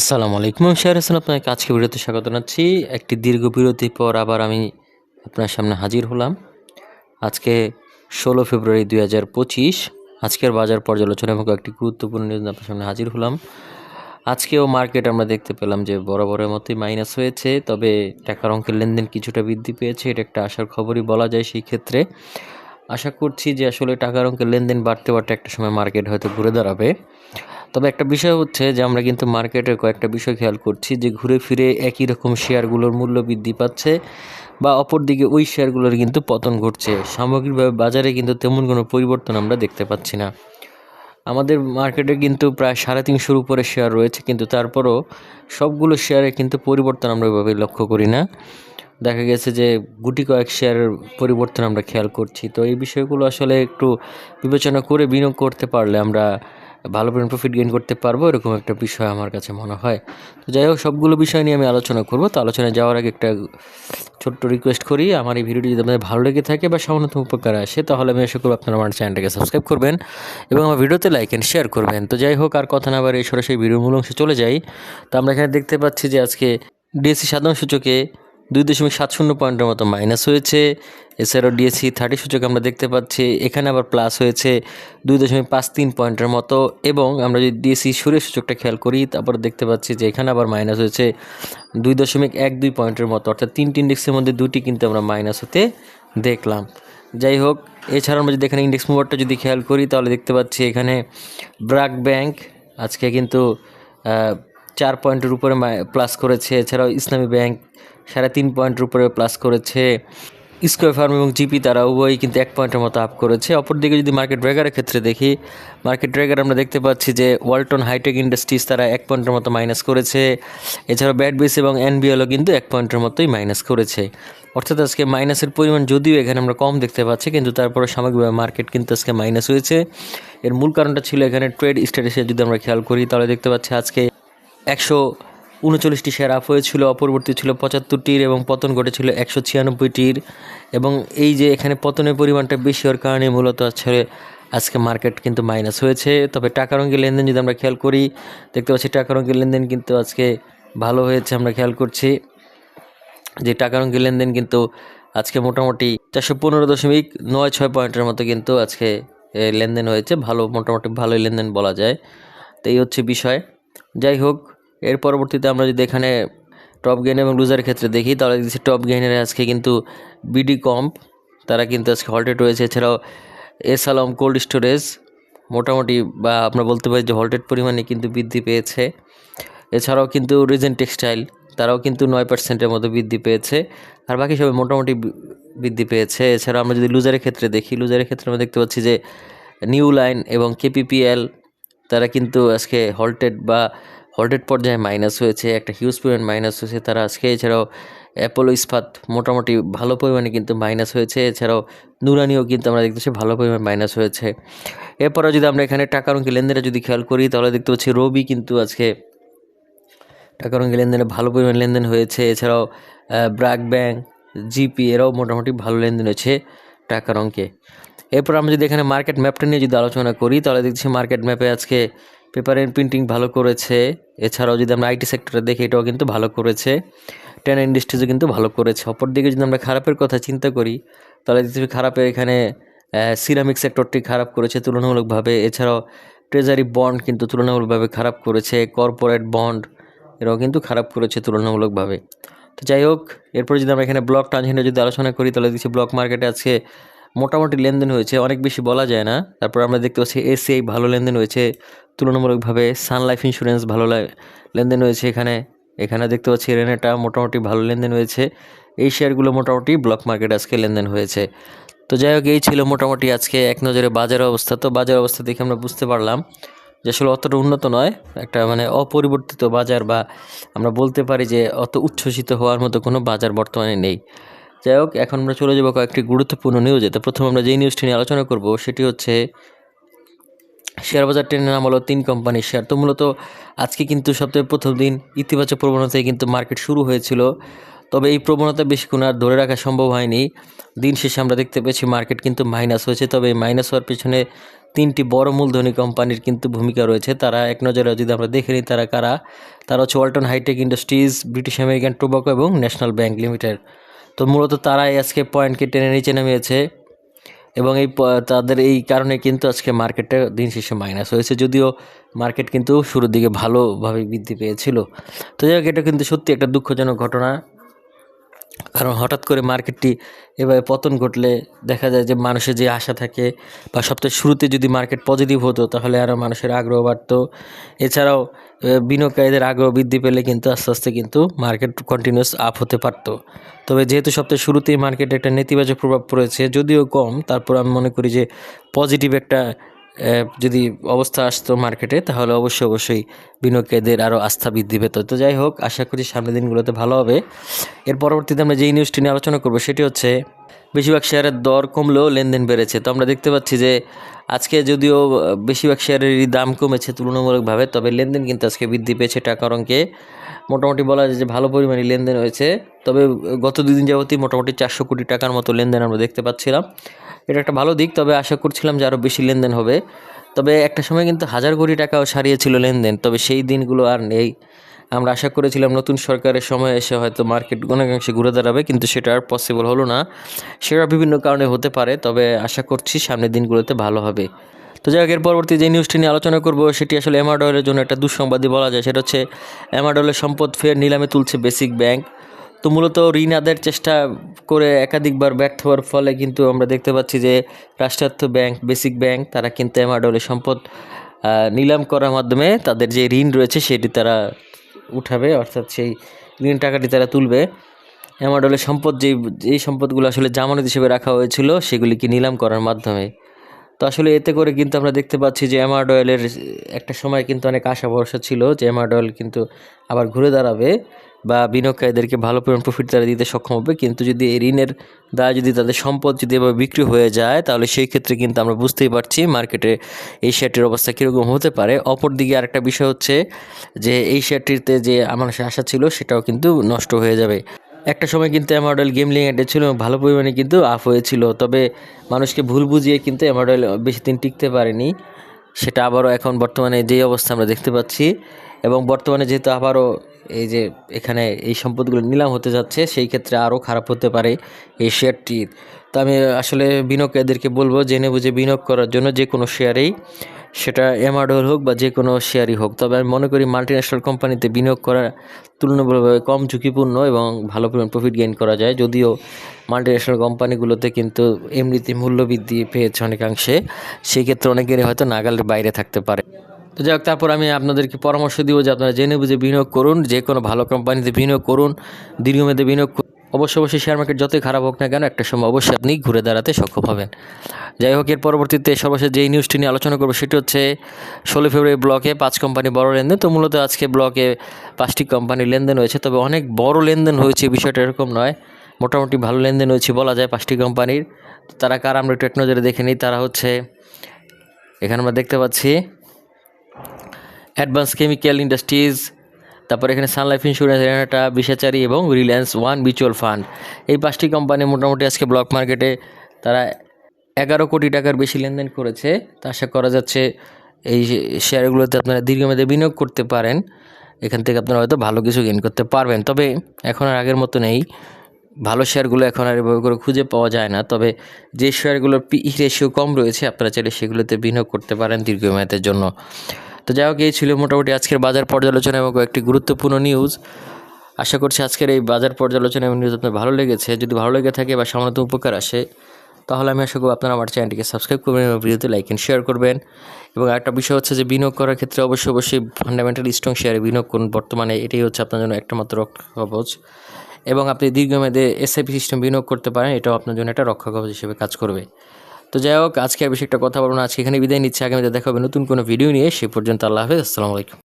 আসসালামু আলাইকুম শেয়ার হাসান, আপনাকে আজকে ভিডিওতে স্বাগত জানাচ্ছি। একটি দীর্ঘ বিরতির পর আবার আমি আপনার সামনে হাজির হলাম। আজকে ষোলো ফেব্রুয়ারি দুই হাজার পঁচিশ, আজকের বাজার পর্যালোচনা এবং একটি গুরুত্বপূর্ণ নিউজ আপনার সামনে হাজির হলাম। আজকেও মার্কেট আমরা দেখতে পেলাম যে বরাবরের মতোই মাইনাস হয়েছে, তবে টাকার অঙ্কের লেনদেন কিছুটা বৃদ্ধি পেয়েছে, এটা একটা আশার খবরই বলা যায় সেই ক্ষেত্রে। আশা করছি যে আসলে টাকার অঙ্কের লেনদেন বাড়তে বাড়তে একটা সময় মার্কেট হয়তো ঘুরে দাঁড়াবে। তবে একটা বিষয় হচ্ছে যে, আমরা কিন্তু মার্কেটের কয়েকটা বিষয় খেয়াল করছি যে, ঘুরে ফিরে একই রকম শেয়ারগুলোর মূল্য বৃদ্ধি পাচ্ছে বা অপরদিকে ওই শেয়ারগুলোর কিন্তু পতন ঘটছে। সামগ্রিকভাবে বাজারে কিন্তু তেমন কোনো পরিবর্তন আমরা দেখতে পাচ্ছি না। আমাদের মার্কেটে কিন্তু প্রায় সাড়ে তিনশোর উপরে শেয়ার রয়েছে, কিন্তু তারপরও সবগুলো শেয়ারে কিন্তু পরিবর্তন আমরা ওইভাবে লক্ষ্য করি না। দেখা গেছে যে, গুটি কয়েক শেয়ারের পরিবর্তন আমরা খেয়াল করছি। তো এই বিষয়গুলো আসলে একটু বিবেচনা করে বিনিয়োগ করতে পারলে আমরা ভালো পরিমাণ প্রফিট গেইন করতে পারব, এরকম একটা বিষয় আমার কাছে মনে হয়। তো যাই হোক, সবগুলো বিষয় নিয়ে আমি আলোচনা করব। তো আলোচনায় যাওয়ার আগে একটা ছোট্ট রিকোয়েস্ট করি। আমার এই ভিডিওটি যদি আপনাদের ভালো লেগে থাকে বা সামান্যতম উপকার আসে, তাহলে আমি আশা করব আপনারা আমার চ্যানেলটাকে সাবস্ক্রাইব করবেন এবং আমার ভিডিওতে লাইক অ্যান্ড শেয়ার করবেন। তো যাই হোক, আর কথা না বাড়ি সরাসরি ভিডিওর মূল অংশে চলে যাই। তো আমরা এখানে দেখতে পাচ্ছি যে আজকে ডিএসসি সাধারণ সূচকে দুই দশমিক সাত শূন্য পয়েন্টের মতো মাইনাস হয়েছে। এছাড়াও ডিএসসি থার্টি সূচক আমরা দেখতে পাচ্ছি, এখানে আবার প্লাস হয়েছে দুই দশমিক পাঁচ তিন পয়েন্টের মতো। এবং আমরা যদি ডিএসসি সুরের সূচকটা খেয়াল করি, তারপর দেখতে পাচ্ছি যে এখানে আবার মাইনাস হয়েছে দুই দশমিক এক দুই পয়েন্টের মতো। অর্থাৎ তিনটি ইন্ডেক্সের মধ্যে দুটি কিন্তু আমরা মাইনাস হতে দেখলাম। যাই হোক এছাড়া আমরা যদি এখানে ইন্ডেক্স মুভারটা যদি খেয়াল করি, তাহলে দেখতে পাচ্ছি এখানে ব্রাক ব্যাংক আজকে কিন্তু চার পয়েন্টের উপরে প্লাস করেছে। এছাড়াও ইসলামী ব্যাংক সাড়ে তিন পয়েন্টের উপরে প্লাস করেছে। স্কোয়ার ফার্ম এবং জিপি তারা উভয়ই কিন্তু এক পয়েন্টের মতো আপ করেছে। অপরদিকে যদি মার্কেট ড্রেগারের ক্ষেত্রে দেখি মার্কেট ড্রেগার আমরা দেখতে পাচ্ছি যে ওয়ালটন হাইটেক ইন্ডাস্ট্রিজ তারা এক পয়েন্টের মতো মাইনাস করেছে। এছাড়াও ব্যাটবিস এবং এনবিএলও কিন্তু এক পয়েন্টের মতোই মাইনাস করেছে। অর্থাৎ আজকে মাইনাসের পরিমাণ যদিও এখানে আমরা কম দেখতে পাচ্ছি, কিন্তু তারপরে সামগ্রিকভাবে মার্কেট কিন্তু আজকে মাইনাস হয়েছে। এর মূল কারণটা ছিল এখানে ট্রেড স্ট্যাটাসে যদি আমরা খেয়াল করি, তাহলে দেখতে পাচ্ছি আজকে একশো উনচল্লিশটি শেয়ার আপ হয়েছিল অপরবর্তী ছিল পঁচাত্তরটির এবং পতন ঘটেছিল একশো ছিয়ানব্বইটির। এবং এই যে এখানে পতনের পরিমাণটা বেশি হওয়ার কারণে মূলত আসলে আজকে মার্কেট কিন্তু মাইনাস হয়েছে। তবে টাকার অঙ্কের লেনদেন যদি আমরা খেয়াল করি, দেখতে পাচ্ছি টাকার অঙ্কের লেনদেন কিন্তু আজকে ভালো হয়েছে, আমরা খেয়াল করছি যে টাকার অঙ্কের লেনদেন কিন্তু আজকে মোটামুটি চারশো পনেরো দশমিক নয় ছয় পয়েন্টের মতো কিন্তু আজকে লেনদেন হয়েছে। ভালো, মোটামুটি ভালোই লেনদেন বলা যায়। তো এই হচ্ছে বিষয়। যাই হোক, এর পরবর্তীতে আমরা যদি এখানে টপ গেইন এবং লুজারের ক্ষেত্রে দেখি, তাহলে দেখছি টপ গেইনের আজকে কিন্তু বিডি কম্প তারা কিন্তু আজকে হল্টেড রয়েছে। এছাড়াও এস আলম কোল্ড স্টোরেজ মোটামুটি বা আমরা বলতে পারি যে হল্টেড পরিমাণে কিন্তু বৃদ্ধি পেয়েছে। এছাড়াও কিন্তু রিজেন টেক্সটাইল তারাও কিন্তু নয় পার্সেন্টের মতো বৃদ্ধি পেয়েছে। আর বাকি সবাই মোটামুটি বৃদ্ধি পেয়েছে। এছাড়া আমরা যদি লুজারের ক্ষেত্রে দেখি লুজারের ক্ষেত্রে আমরা দেখতে পাচ্ছি যে নিউ লাইন এবং কেপিপিএল তারা কিন্তু আজকে হল্টেড বা হল্টেড পর্যায়ে মাইনাস হয়েছে, একটা হিউজ পরিমাণ মাইনাস হয়েছে। তারা আজকে এছাড়াও অ্যাপোলো ইস্পাত মোটামুটি ভালো পরিমাণে কিন্তু মাইনাস হয়েছে। এছাড়াও নুরানিও কিন্তু আমরা দেখতে পাচ্ছি ভালো পরিমাণ মাইনাস হয়েছে। এরপরে যদি আমরা এখানে টাকার অঙ্কে লেনদেনে যদি খেয়াল করি, তাহলে দেখতে পাচ্ছি রবি কিন্তু আজকে টাকার অঙ্কে লেনদেনে ভালো পরিমাণ লেনদেন হয়েছে। এছাড়াও ব্র্যাক ব্যাংক, জিপি এরাও মোটামুটি ভালো লেনদেন হয়েছে টাকার অঙ্কে। এরপর আমরা যদি এখানে মার্কেট ম্যাপটা নিয়ে যদি আলোচনা করি, তাহলে দেখছি মার্কেট ম্যাপে আজকে পেপার অ্যান্ড প্রিন্টিং ভালো করেছে। এছাড়াও যদি আমরা আইটি সেক্টরে দেখি, এটাও কিন্তু ভালো করেছে। টেন ইন্ডাস্ট্রিজও কিন্তু ভালো করেছে। অপরদিকে যদি আমরা খারাপের কথা চিন্তা করি, তাহলে দেখছি খারাপের এখানে সিরামিক সেক্টরটি খারাপ করেছে তুলনামূলকভাবে। এছাড়াও ট্রেজারি বন্ড কিন্তু তুলনামূলকভাবে খারাপ করেছে। কর্পোরেট বন্ড এরাও কিন্তু খারাপ করেছে তুলনামূলকভাবে। তো যাই হোক, এরপর যদি আমরা এখানে ব্লক ট্রানজিশনে যদি আলোচনা করি, তাহলে দেখছি ব্লক মার্কেটে আজকে মোটামুটি লেনদেন হয়েছে, অনেক বেশি বলা যায় না। তারপর আমরা দেখতে পাচ্ছি এসিআই ভালো লেনদেন হয়েছে, তুলনামূলকভাবে সান লাইফ ইন্স্যুরেন্স ভালো লেনদেন হয়েছে এখানে। এখানে দেখতে পাচ্ছি রেনেটা মোটামুটি ভালো লেনদেন হয়েছে। এই শেয়ারগুলো মোটামুটি ব্লক মার্কেট আজকে লেনদেন হয়েছে। তো যাই হোক, এই ছিল মোটামুটি আজকে এক নজরে বাজার অবস্থা। তো বাজার অবস্থা দেখে আমরা বুঝতে পারলাম যে আসলে অতটা উন্নত নয়, একটা মানে অপরিবর্তিত বাজার বা আমরা বলতে পারি যে অত উচ্ছ্বসিত হওয়ার মতো কোনো বাজার বর্তমানে নেই। যাই হোক, এখন আমরা চলে যাব কয়েকটি গুরুত্বপূর্ণ নিউজে তো প্রথমে আমরা যেই নিউজটি নিয়ে আলোচনা করব, সেটি হচ্ছে শেয়ার বাজার ট্রেনের নাম হলো তিন কোম্পানির শেয়ার তো মূলত আজকে কিন্তু সপ্তাহের প্রথম দিন ইতিবাচক প্রবণতায় কিন্তু মার্কেট শুরু হয়েছিল। তবে এই প্রবণতা বেশিক্ষণ আর ধরে রাখা সম্ভব হয়নি। দিন শেষে আমরা দেখতে পেয়েছি মার্কেট কিন্তু মাইনাস হয়েছে। তবে এই মাইনাস হওয়ার পিছনে তিনটি বড় মূলধনী কোম্পানির কিন্তু ভূমিকা রয়েছে। তারা এক নজরে যদি আমরা দেখে নিই, তারা কারা? তারা হচ্ছে Walton Hitech Industries, British American Tobacco এবং ন্যাশনাল ব্যাংক লিমিটেড। তো মূলত তারাই আজকে পয়েন্টকে টেনে নিচে নেমেছে এবং এই তাদের এই কারণে কিন্তু আজকে মার্কেটটা দিন শেষে মাইনাস হয়েছে। যদিও মার্কেট কিন্তু শুরুর দিকে ভালোভাবে বৃদ্ধি পেয়েছিল। তো যাই হোক, এটা কিন্তু সত্যি একটা দুঃখজনক ঘটনা। কারণ হঠাৎ করে মার্কেটটি এভাবে পতন ঘটলে দেখা যায় যে মানুষের যে আশা থাকে বা সপ্তাহের শুরুতে যদি মার্কেট পজিটিভ হতো, তাহলে আরও মানুষের আগ্রহ বাড়তো। এছাড়াও বিনিয়োগকারীদের আগ্রহ বৃদ্ধি পেলে কিন্তু আস্তে আস্তে কিন্তু মার্কেট কন্টিনিউস আপ হতে পারতো। তবে যেহেতু সপ্তাহের শুরুতেই মার্কেটে একটা নেতিবাচক প্রভাব পড়েছে, যদিও কম, তারপর আমি মনে করি যে পজিটিভ একটা যদি অবস্থা আসতো মার্কেটে তাহলে অবশ্যই অবশ্যই বিনিয়োগকারীদের আরও আস্থা বৃদ্ধি পেত। তো যাই হোক, আশা করি সামনের দিনগুলোতে ভালো হবে। এর পরবর্তীতে আমরা যেই নিউজটি নিয়ে আলোচনা করব, সেটি হচ্ছে বেশিরভাগ শেয়ারের দর কমলেও লেনদেন বেড়েছে। তো আমরা দেখতে পাচ্ছি যে আজকে যদিও বেশিরভাগ শেয়ারেরই দাম কমেছে তুলনামূলকভাবে, তবে লেনদেন কিন্তু আজকে বৃদ্ধি পেয়েছে টাকার অঙ্কে মোটামুটি বলা যায় যে ভালো পরিমাণে লেনদেন হয়েছে, তবে গত দুদিন যাবতই মোটামুটি চারশো কোটি টাকার মতো লেনদেন আমরা দেখতে পাচ্ছিলাম। এটা একটা ভালো দিক, তবে আশা করছিলাম যে আরও বেশি লেনদেন হবে। তবে একটা সময় কিন্তু হাজার কোটি টাকাও সারিয়েছিল লেনদেন, তবে সেই দিনগুলো আর নেই। আমরা আশা করেছিলাম নতুন সরকারের সময় এসে হয়তো মার্কেট অনেকাংশে ঘুরে দাঁড়াবে, কিন্তু সেটা আর পসিবল হলো না। সেটা বিভিন্ন কারণে হতে পারে, তবে আশা করছি সামনের দিনগুলোতে ভালো হবে। তো যাই হোক, এর পরবর্তী যে নিউজটি নিয়ে আলোচনা করব, সেটি আসলে এমাডয়েলের জন্য একটা দুঃসংবাদই বলা যায়। সেটা হচ্ছে অ্যামাডলের সম্পদ ফের নিলামে তুলছে বেসিক ব্যাংক তো মূলত ঋণ আদায়ের চেষ্টা করে একাধিকবার ব্যর্থ হওয়ার ফলে কিন্তু আমরা দেখতে পাচ্ছি যে রাষ্ট্রায়ত্ত ব্যাংক, বেসিক ব্যাংক, তারা কিন্তু এমাডয়েলের সম্পদ নিলাম করার মাধ্যমে তাদের যে ঋণ রয়েছে সেটি তারা উঠাবে, অর্থাৎ সেই ঋণ টাকাটি তারা তুলবে। এমাডলের সম্পদ যেই যেই সম্পদগুলো আসলে জামানত হিসেবে রাখা হয়েছিল সেগুলিকে নিলাম করার মাধ্যমে। তো আসলে এতে করে কিন্তু আমরা দেখতে পাচ্ছি যে এমার্ড অয়েলের একটা সময় কিন্তু অনেক আশা ভরসা ছিল যে এমার্ড অয়েল কিন্তু আবার ঘুরে দাঁড়াবে। বা বিনিয়োগকারীদেরকে ভালো পরিমাণ প্রফিট তারা দিতে সক্ষম হবে। কিন্তু যদি এই ঋণের দায় যদি তাদের সম্পদ যদি এভাবে বিক্রি হয়ে যায়, তাহলে সেই ক্ষেত্রে কিন্তু আমরা বুঝতেই পারছি মার্কেটে এই শেয়ারটির অবস্থা কীরকম হতে পারে। অপরদিকে আরেকটা বিষয় হচ্ছে যে এই শেয়ারটিতে যে আমার আশা ছিল, সেটাও কিন্তু নষ্ট হয়ে যাবে। একটা সময় কিন্তু এমার্ডল গেমলিং অ্যাডে ছিল ভালো পরিমাণে কিন্তু আপ হয়েছিল। তবে মানুষকে ভুল বুঝিয়ে কিন্তু এমার্ডল বেশি দিন টিকতে পারেনি। সেটা আবারও এখন বর্তমানে যেই অবস্থা আমরা দেখতে পাচ্ছি এবং বর্তমানে যেহেতু আবারও এই যে এখানে এই সম্পদগুলো নিলাম হতে যাচ্ছে, সেই ক্ষেত্রে আরও খারাপ হতে পারে এই শেয়ারটির। তো আমি আসলে বিনিয়োগকারীদেরকে বলব, জেনে বুঝে বিনিয়োগ করার জন্য যে কোনো শেয়ারেই সেটা এমার্ডল হোক বা যে কোনো শেয়ারই হোক, তবে আমি মনে করি মাল্টিন্যাশনাল কোম্পানিতে বিনিয়োগ করা তুলনামূলকভাবে কম ঝুঁকিপূর্ণ এবং ভালো পরিমাণ প্রফিট গেইন করা যায়। যদিও মাল্টিন্যাশনাল কোম্পানিগুলোতে কিন্তু এমনিতে মূল্য বৃদ্ধি পেয়েছে অনেকাংশে সেই ক্ষেত্রে অনেকেরই হয়তো নাগালের বাইরে থাকতে পারে। তো যাই হোক, তারপর আমি আপনাদেরকে পরামর্শ দিব যে আপনারা জেনে বুঝে বিনিয়োগ করুন যে কোনো ভালো কোম্পানিতে বিনিয়োগ করুন, দীর্ঘমেয়াদে বিনিয়োগ করুন। অবশ্যই শেয়ার মার্কেট যতই খারাপ হোক না কেন, একটা সময় অবশ্যই আপনি ঘুরে দাঁড়াতে সক্ষম হবেন। যাই হোক, এর পরবর্তীতে সর্বশেষ যেই নিউজটি নিয়ে আলোচনা করব, সেটি হচ্ছে ষোলো ফেব্রুয়ারি ব্লকে পাঁচ কোম্পানি বড় লেনদেন। তো মূলত আজকে ব্লকে পাঁচটি কোম্পানির লেনদেন হয়েছে। তবে অনেক বড় লেনদেন হয়েছে বিষয়টা এরকম নয়। মোটামুটি ভালো লেনদেন হয়েছে বলা যায় পাঁচটি কোম্পানির তারা কার আমরা একটু এক নজরে দেখে নিই। তারা হচ্ছে, এখানে আমরা দেখতে পাচ্ছি অ্যাডভান্স কেমিক্যাল ইন্ডাস্ট্রিজ তারপর এখানে সানলাইফ ইন্স্যুরেন্স রেনাটা বিশাচারি এবং রিলায়েন্স ওয়ান মিউচুয়াল ফান্ড এই পাঁচটি কোম্পানি মোটামুটি আজকে ব্লক মার্কেটে তারা এগারো কোটি টাকার বেশি লেনদেন করেছে। তা আশা করা যাচ্ছে এই শেয়ারগুলোতে আপনারা দীর্ঘমেয়াদে বিনিয়োগ করতে পারেন। এখান থেকে আপনারা হয়তো ভালো কিছু গেইন করতে পারবেন। তবে এখন আর আগের মতো নেই। ভালো শেয়ারগুলো এখন আর এভাবে করে খুঁজে পাওয়া যায় না। তবে যে শেয়ারগুলোর পি রেশিও কম রয়েছে, আপনারা চাইলে সেগুলোতে বিনিয়োগ করতে পারেন দীর্ঘমেয়াদের জন্য। তো যাই হোক, এই ছিল মোটামুটি আজকের বাজার পর্যালোচনা এবং একটি গুরুত্বপূর্ণ নিউজ আশা করছি আজকের এই বাজার পর্যালোচনা এবং নিউজ আপনার ভালো লেগেছে। যদি ভালো লেগে থাকে বা সামান্য উপকার আসে, তাহলে আমি আশা করব আপনারা আমার চ্যানেলটিকে সাবস্ক্রাইব করবেন এবং ভিডিওতে লাইক অ্যান্ড শেয়ার করবেন। এবং একটা বিষয় হচ্ছে যে, বিনিয়োগ করার ক্ষেত্রে অবশ্যই অবশ্যই ফান্ডামেন্টাল স্ট্রং শেয়ারে বিনিয়োগ করুন। বর্তমানে এটাই হচ্ছে আপনার জন্য একটা মাত্র রক্ষা কবচ। এবং আপনি দীর্ঘমেয়াদে এসআইপি সিস্টেম বিনিয়োগ করতে পারেন, এটাও আপনার জন্য একটা রক্ষা কবচ হিসেবে কাজ করবে। তো যাই হোক, আজকে বেশি একটা কথা বলব না। আজকে এখানে বিদায় নিচ্ছে। আগামীতে দেখা হবে নতুন কোনো ভিডিও নিয়ে। সে পর্যন্ত আল্লাহ হাফেজ। আসসালামু আলাইকুম।